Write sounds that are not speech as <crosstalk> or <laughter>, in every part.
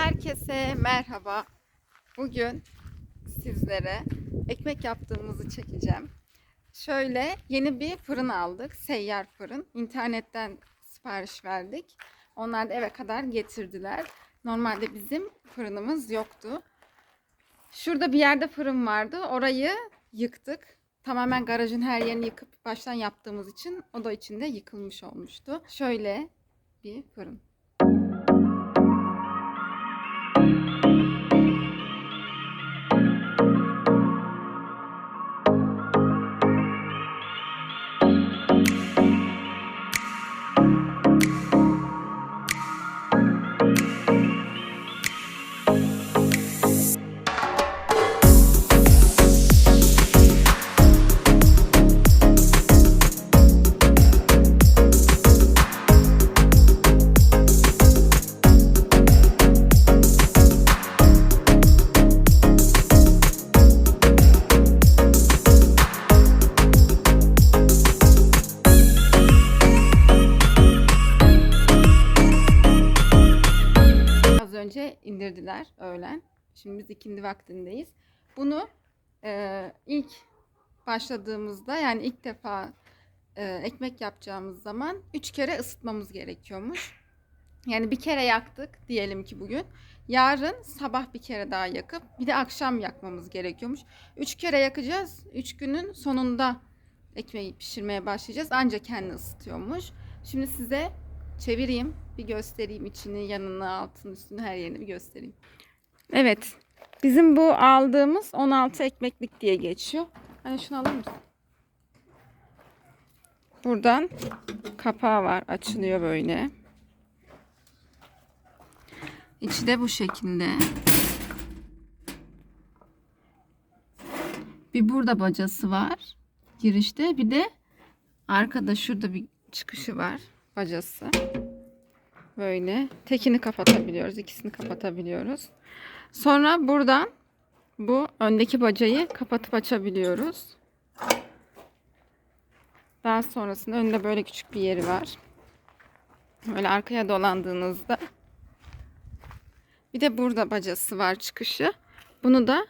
Herkese merhaba. Bugün sizlere ekmek yaptığımızı çekeceğim. Şöyle yeni bir fırın aldık. Seyyar fırın. İnternetten sipariş verdik. Onlar da eve kadar getirdiler. Normalde bizim fırınımız yoktu. Şurada bir yerde fırın vardı. Orayı yıktık. Tamamen garajın her yerini yıkıp baştan yaptığımız için o da içinde yıkılmış olmuştu. Şöyle bir fırın. Şimdi biz ikindi vaktindeyiz. Bunu e, ilk başladığımızda yani ilk defa e, ekmek yapacağımız zaman üç kere ısıtmamız gerekiyormuş. Yani bir kere yaktık diyelim ki bugün. Yarın sabah bir kere daha yakıp bir de akşam yakmamız gerekiyormuş. Üç kere yakacağız. Üç günün sonunda ekmeği pişirmeye başlayacağız. Ancak kendi ısıtıyormuş. Şimdi size çevireyim. Bir göstereyim içini, yanını, altını, üstünü her yerini bir göstereyim. Evet. Bizim bu aldığımız 16 ekmeklik diye geçiyor. Hani şunu alır mısın? Buradan kapağı var. Açılıyor böyle. İçi de bu şekilde. Bir burada bacası var. Girişte. Bir de arkada şurada bir çıkışı var. Bacası. Böyle. Tekini kapatabiliyoruz. ikisini kapatabiliyoruz. Sonra buradan bu öndeki bacayı kapatıp açabiliyoruz. Daha sonrasında önünde böyle küçük bir yeri var. Böyle arkaya dolandığınızda bir de burada bacası var çıkışı. Bunu da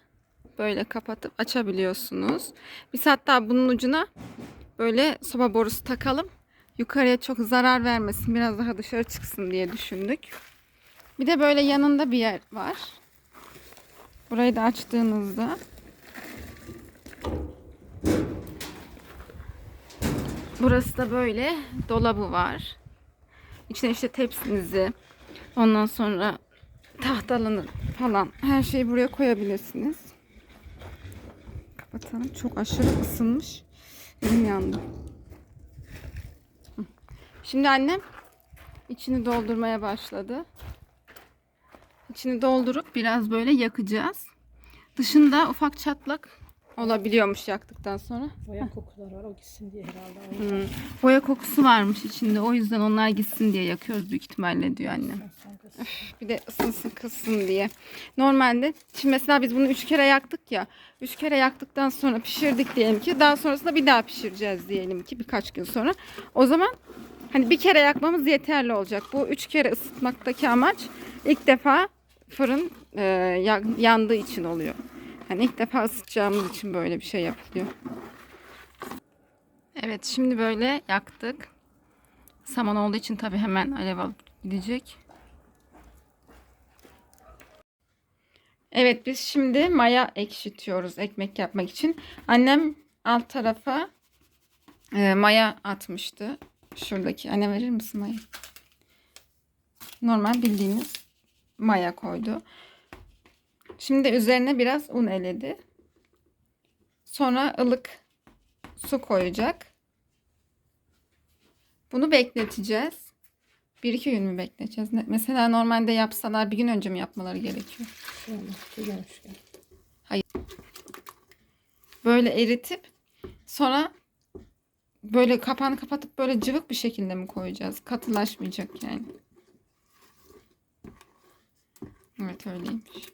böyle kapatıp açabiliyorsunuz. Biz hatta bunun ucuna böyle soba borusu takalım. Yukarıya çok zarar vermesin. Biraz daha dışarı çıksın diye düşündük. Bir de böyle yanında bir yer var. Burayı da açtığınızda Burası da böyle dolabı var. İçine işte tepsinizi, ondan sonra tahtalını falan her şeyi buraya koyabilirsiniz. Kapatalım. Çok aşırı ısınmış. Elim yandı. Şimdi annem içini doldurmaya başladı. İçini doldurup biraz böyle yakacağız. Dışında ufak çatlak olabiliyormuş yaktıktan sonra. Boya kokuları var o gitsin diye herhalde. Hmm. Boya kokusu varmış içinde. O yüzden onlar gitsin diye yakıyoruz büyük ihtimalle diyor annem. Bir de ısınsın kızsın diye. Normalde şimdi mesela biz bunu üç kere yaktık ya. Üç kere yaktıktan sonra pişirdik diyelim ki. Daha sonrasında bir daha pişireceğiz diyelim ki birkaç gün sonra. O zaman hani bir kere yakmamız yeterli olacak. Bu üç kere ısıtmaktaki amaç ilk defa fırın e, ya- yandığı için oluyor. Hani ilk defa ısıtacağımız için böyle bir şey yapılıyor. Evet şimdi böyle yaktık. Saman olduğu için tabi hemen alev alıp gidecek. Evet biz şimdi maya ekşitiyoruz ekmek yapmak için. Annem alt tarafa e, maya atmıştı. Şuradaki. Anne verir misin maya? Normal bildiğiniz maya koydu. Şimdi üzerine biraz un eledi. Sonra ılık su koyacak. Bunu bekleteceğiz. Bir iki gün mü bekleteceğiz? Mesela normalde yapsalar bir gün önce mi yapmaları gerekiyor? Güzelmişken. Böyle eritip sonra böyle kapağını kapatıp böyle cıvık bir şekilde mi koyacağız? Katılaşmayacak yani. Evet öyleymiş.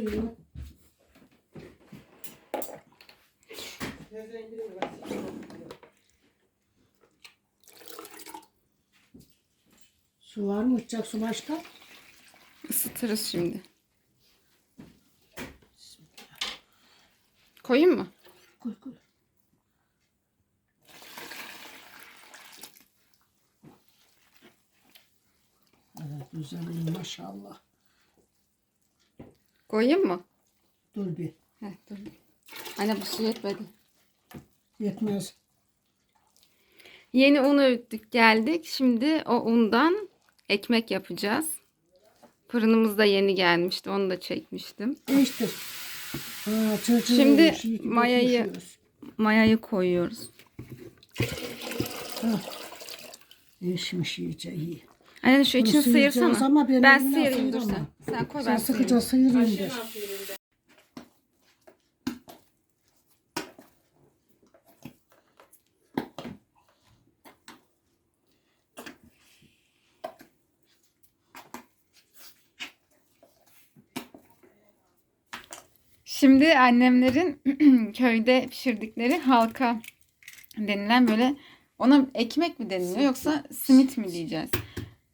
Suyunu. Su var mı? Uçacak su başka? Isıtırız şimdi. Koyayım mı? Koy koy. Evet güzel maşallah. Koyayım mı? Dur bir. Heh, dur. Anne bu su yetmedi. Yetmez. Yeni un öğüttük geldik. Şimdi o undan ekmek yapacağız. Fırınımız da yeni gelmişti. Onu da çekmiştim. Çırçır Şimdi mayayı-. Mayayı koyuyoruz. Ha. Değişmiş iyice iyi. Anne şu Bunu içini sıyırsana. ama ben elimden sıyırayım dur sen. Sen koy Sen ben sıkıca sıyırayım. sıyırayım de. Şimdi annemlerin <clears throat> köyde pişirdikleri halka denilen böyle ona ekmek mi deniliyor yoksa simit mi diyeceğiz?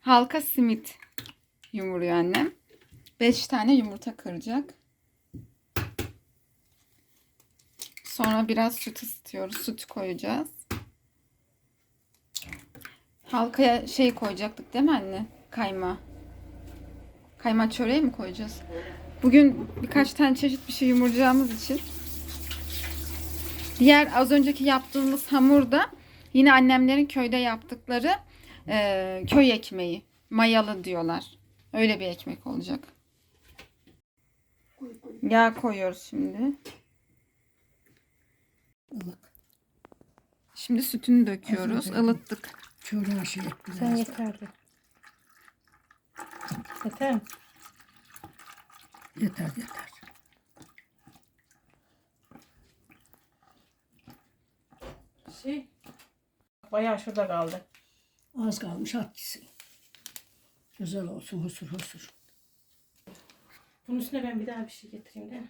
Halka simit yumuruyor annem. 5 tane yumurta kıracak. Sonra biraz süt ısıtıyoruz. Süt koyacağız. Halkaya şey koyacaktık değil mi anne? Kayma. Kayma çöreği mi koyacağız? Bugün birkaç tane çeşit bir şey yumuracağımız için. Diğer az önceki yaptığımız hamurda yine annemlerin köyde yaptıkları e, köy ekmeği. Mayalı diyorlar. Öyle bir ekmek olacak. Yağ koyuyoruz şimdi. Ilık. Şimdi sütünü döküyoruz. Aferin. Ilıttık. Şöyle şey biraz. Sen yeterli. Yeter mi? Yeter yeter. Şey. Bayağı şurada kaldı. Az kalmış at gitsin. Güzel olsun husur husur. Bunun üstüne ben bir daha bir şey getireyim de.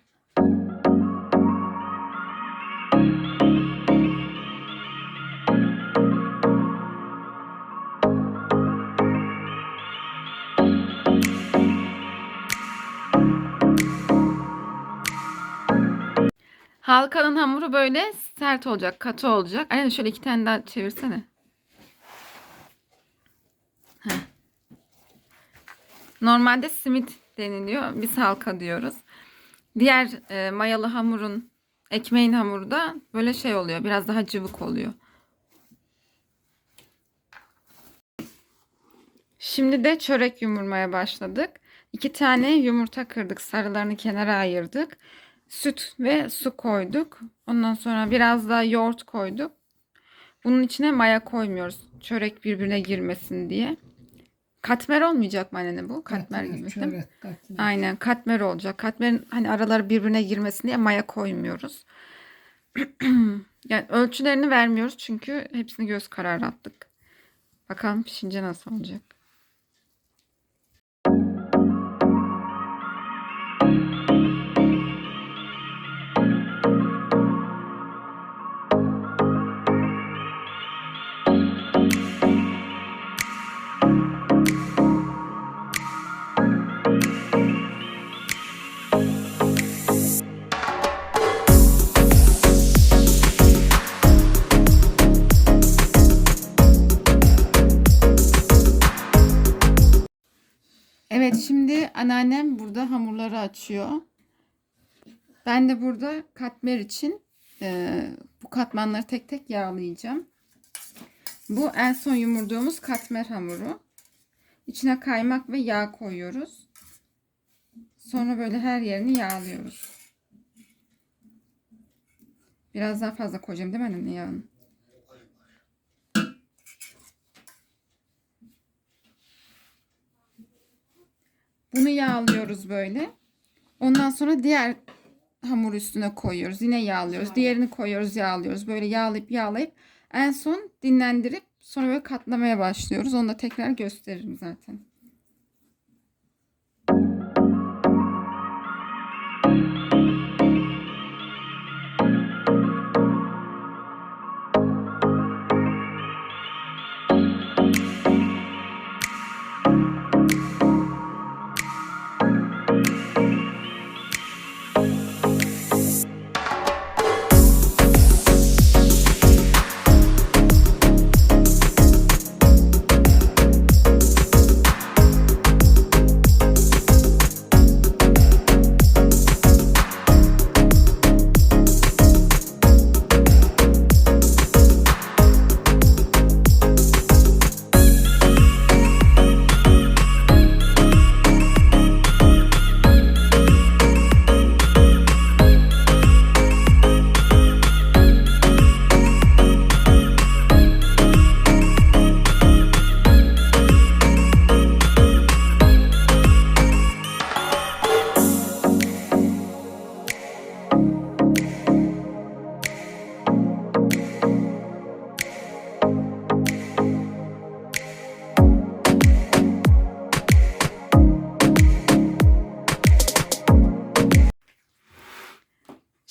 Halkanın hamuru böyle sert olacak, katı olacak. Anne şöyle iki tane daha çevirsene. Normalde simit deniliyor. Biz halka diyoruz. Diğer e, mayalı hamurun, ekmeğin hamuru da böyle şey oluyor. Biraz daha cıvık oluyor. Şimdi de çörek yumurmaya başladık. İki tane yumurta kırdık. Sarılarını kenara ayırdık. Süt ve su koyduk. Ondan sonra biraz da yoğurt koyduk. Bunun içine maya koymuyoruz. Çörek birbirine girmesin diye. Katmer olmayacak mı anne bu? Katmer gibi değil mi? Katmer. Aynen katmer olacak. Katmerin hani araları birbirine girmesin diye maya koymuyoruz. <clears throat> yani ölçülerini vermiyoruz çünkü hepsini göz kararı attık. Bakalım pişince nasıl olacak. Anneannem burada hamurları açıyor. Ben de burada katmer için e, bu katmanları tek tek yağlayacağım. Bu en son yumurduğumuz katmer hamuru. İçine kaymak ve yağ koyuyoruz. Sonra böyle her yerini yağlıyoruz. Biraz daha fazla koyacağım değil mi anne yağını? Bunu yağlıyoruz böyle. Ondan sonra diğer hamur üstüne koyuyoruz. Yine yağlıyoruz. Diğerini koyuyoruz, yağlıyoruz. Böyle yağlayıp yağlayıp en son dinlendirip sonra böyle katlamaya başlıyoruz. Onu da tekrar gösteririm zaten.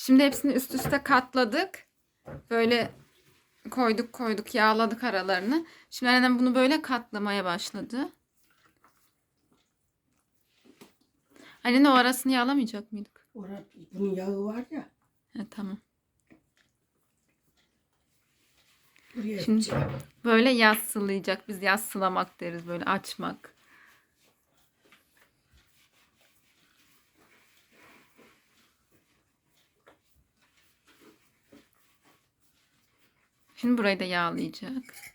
Şimdi hepsini üst üste katladık. Böyle koyduk koyduk yağladık aralarını. Şimdi annem bunu böyle katlamaya başladı. Anne o arasını yağlamayacak mıydık? Orada bunun yağı var ya. He, tamam. Buraya Şimdi böyle yassılayacak. Biz yassılamak deriz böyle açmak. Şimdi burayı da yağlayacak.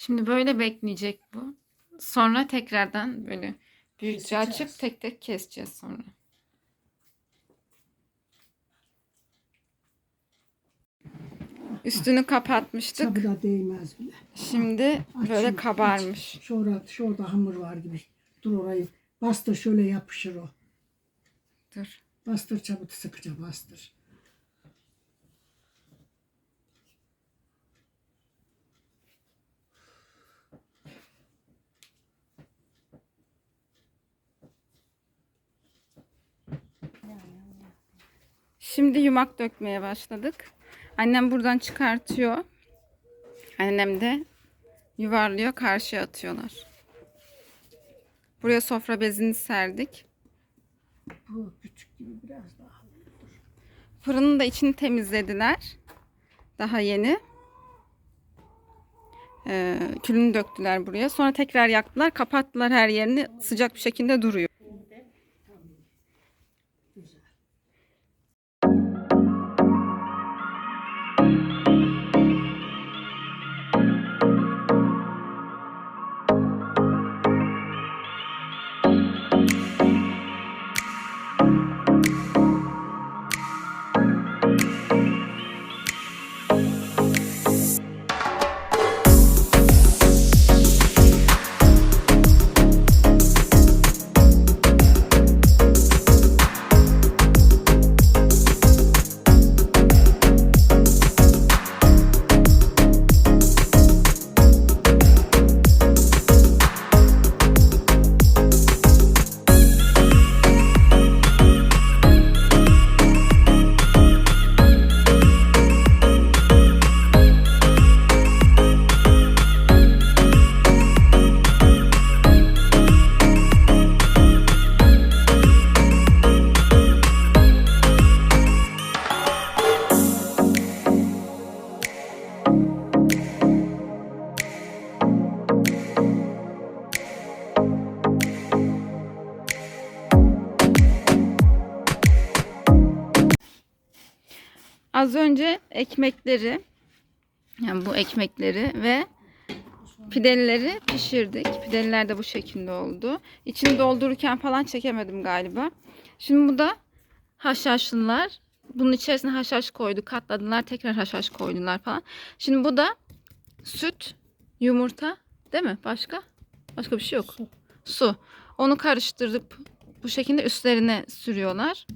Şimdi böyle bekleyecek bu. Sonra tekrardan böyle büyükçe açıp tek tek keseceğiz sonra. Üstünü kapatmıştık. Çabıda değmez bile. Şimdi böyle Açayım, kabarmış. aç. Şurada, şurada hamur var gibi. Dur orayı. Bastır şöyle yapışır o. Dur. Bastır çabuk sıkıca bastır. Şimdi yumak dökmeye başladık. Annem buradan çıkartıyor. Annem de yuvarlıyor, karşıya atıyorlar. Buraya sofra bezini serdik. Bu küçük gibi biraz daha. Fırının da içini temizlediler. Daha yeni. Ee, külünü döktüler buraya. Sonra tekrar yaktılar. Kapattılar her yerini. Sıcak bir şekilde duruyor. Az önce ekmekleri yani bu ekmekleri ve pidelileri pişirdik. Pideliler de bu şekilde oldu. İçini doldururken falan çekemedim galiba. Şimdi bu da haşhaşlılar. Bunun içerisine haşhaş koydu, katladılar, tekrar haşhaş koydular falan. Şimdi bu da süt, yumurta, değil mi? Başka? Başka bir şey yok. Su. Su. Onu karıştırıp bu şekilde üstlerine sürüyorlar.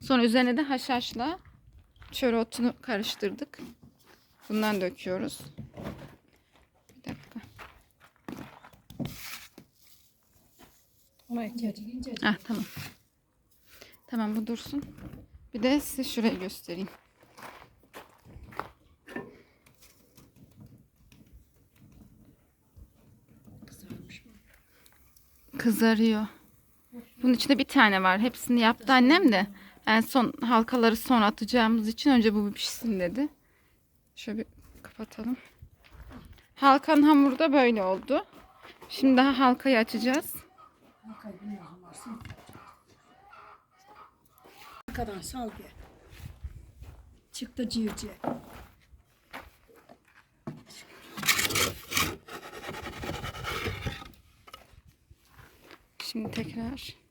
Sonra üzerine de haşhaşla çörotunu karıştırdık. Bundan döküyoruz. Bir dakika. İhtiyacı Ah tamam. Tamam bu dursun. Bir de size şurayı göstereyim. kızarmış. Kızarıyor. Bunun içinde bir tane var. Hepsini yaptı annem de. En son halkaları son atacağımız için önce bu pişsin dedi. Şöyle bir kapatalım. Halkan hamuru da böyle oldu. Şimdi daha halkayı açacağız. Arkadan sal diye. Çıktı civciv. Şimdi tekrar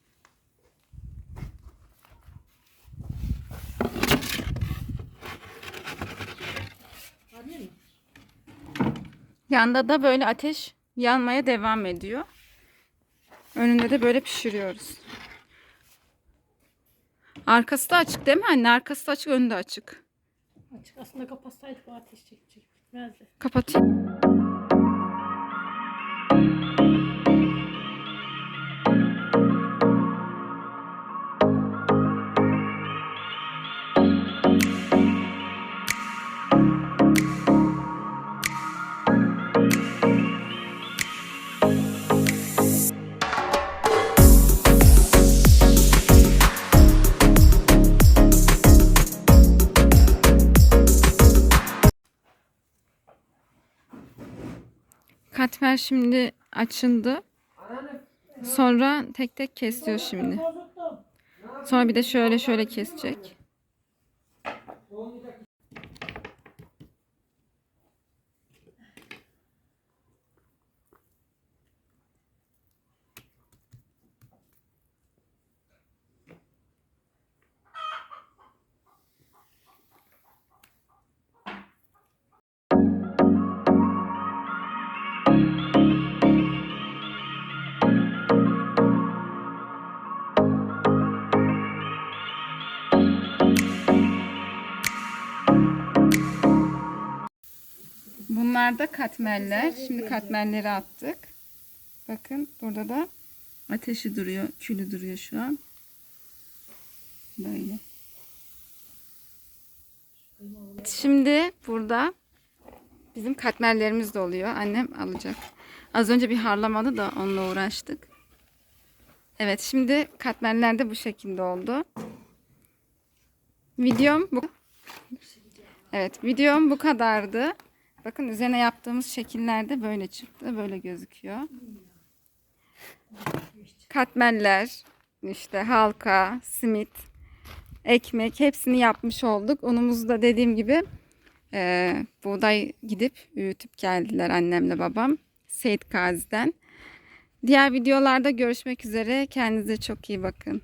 Yanda da böyle ateş yanmaya devam ediyor. Önünde de böyle pişiriyoruz. Arkası da açık değil mi anne? Arkası da açık, önü de açık. Açık aslında kapatsaydık o ateş çekecek. Bitmezdi. Kapatayım. Katmer şimdi açıldı. Sonra tek tek kesiyor şimdi. Sonra bir de şöyle şöyle kesecek. Bunlar da katmerler. Şimdi katmerleri attık. Bakın burada da ateşi duruyor. Külü duruyor şu an. Böyle. Şimdi burada bizim katmerlerimiz de oluyor. Annem alacak. Az önce bir harlamadı da onunla uğraştık. Evet şimdi katmerler de bu şekilde oldu. Videom bu. Evet videom bu kadardı. Bakın üzerine yaptığımız şekiller de böyle çıktı. Böyle gözüküyor. Katmerler, işte halka, simit, ekmek hepsini yapmış olduk. Unumuzu da dediğim gibi eee, buğday gidip öğütüp geldiler annemle babam. Seyit Gazi'den. Diğer videolarda görüşmek üzere. Kendinize çok iyi bakın.